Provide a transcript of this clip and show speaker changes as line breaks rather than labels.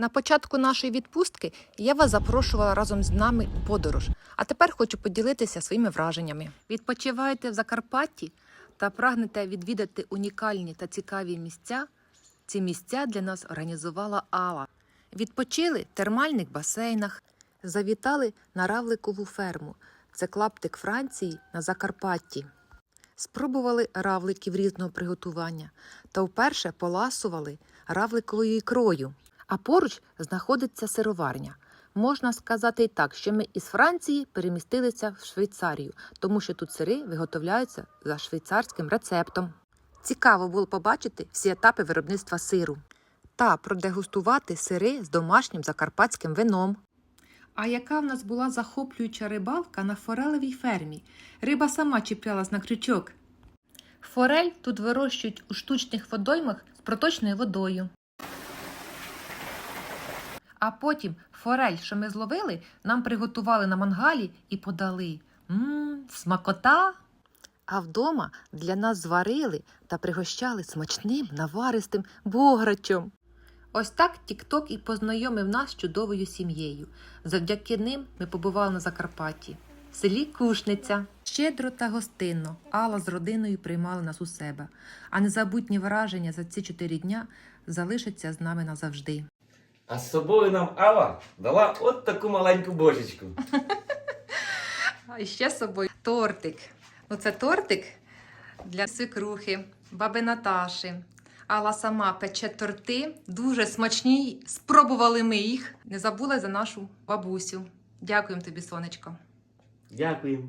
На початку нашої відпустки я запрошувала разом з нами у подорож, а тепер хочу поділитися своїми враженнями. Відпочиваєте в Закарпатті та прагнете відвідати унікальні та цікаві місця. Ці місця для нас організувала Алла. Відпочили в термальних басейнах, завітали на равликову ферму. Це клаптик Франції на Закарпатті. Спробували равликів різного приготування та вперше поласували равликовою ікрою. А поруч знаходиться сироварня. Можна сказати і так, що ми із Франції перемістилися в Швейцарію, тому що тут сири виготовляються за швейцарським рецептом. Цікаво було побачити всі етапи виробництва сиру та продегустувати сири з домашнім закарпатським вином. А яка в нас була захоплююча рибалка на форелевій фермі? Риба сама чіплялась на крючок. Форель тут вирощують у штучних водоймах з проточною водою. А потім форель, що ми зловили, нам приготували на мангалі і подали. Мм, смакота. А вдома для нас зварили та пригощали смачним наваристим бограчом. Ось так Тікток і познайомив нас з чудовою сім'єю. Завдяки ним ми побували на Закарпатті, в селі Кушниця. Щедро та гостинно Алла з родиною приймали нас у себе, а незабутні враження за ці чотири дня залишаться з нами назавжди.
А з собою нам Алла дала от таку маленьку божечку.
А ще з собою тортик. Ну, це тортик для свекрухи, баби Наташі. Алла сама пече торти, дуже смачні. Спробували ми їх. Не забула за нашу бабусю. Дякуємо тобі, сонечко.
Дякуємо.